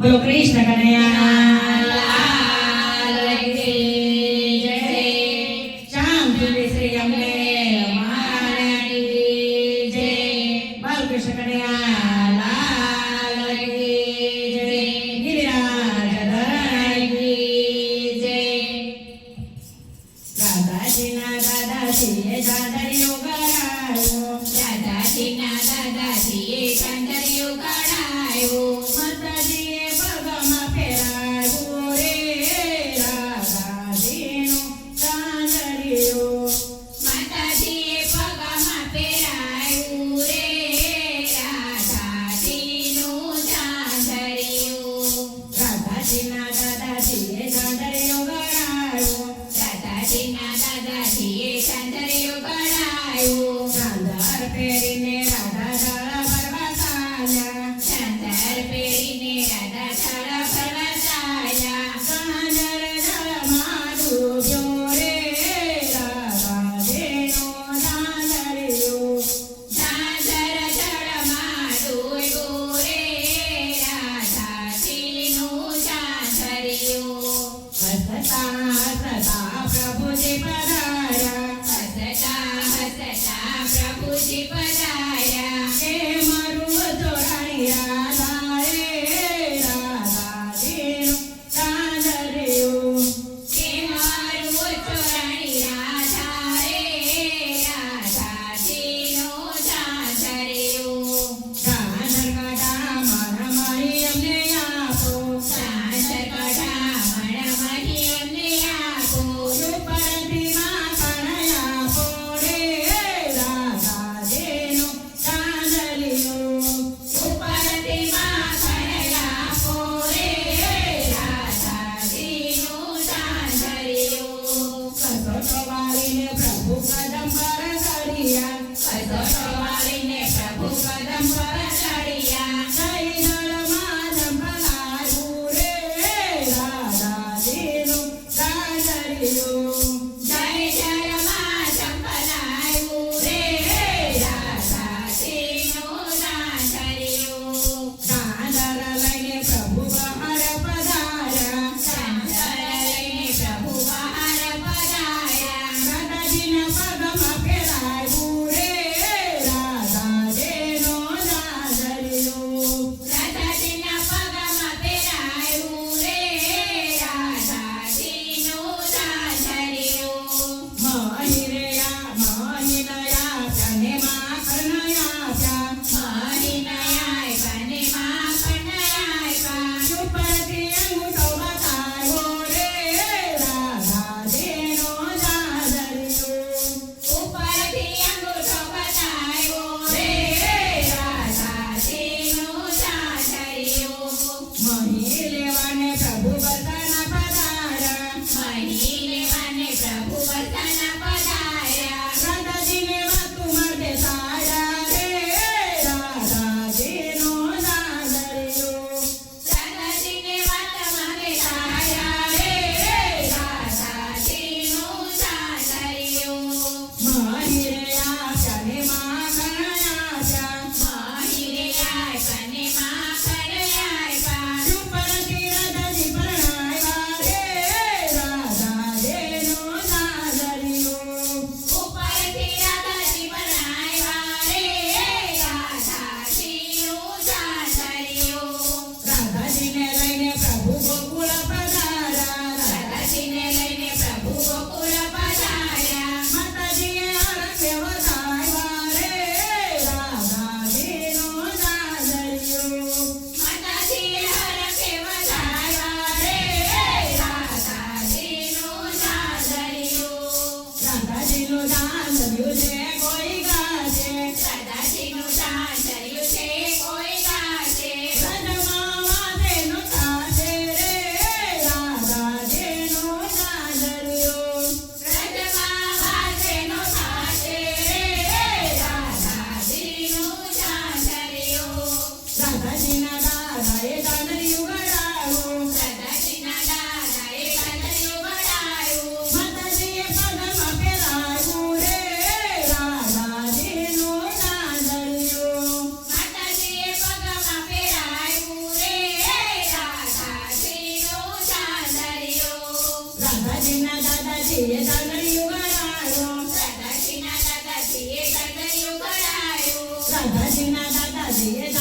बोलो Krishna Dadari, dadari, dadari, Mary, Mary. Así.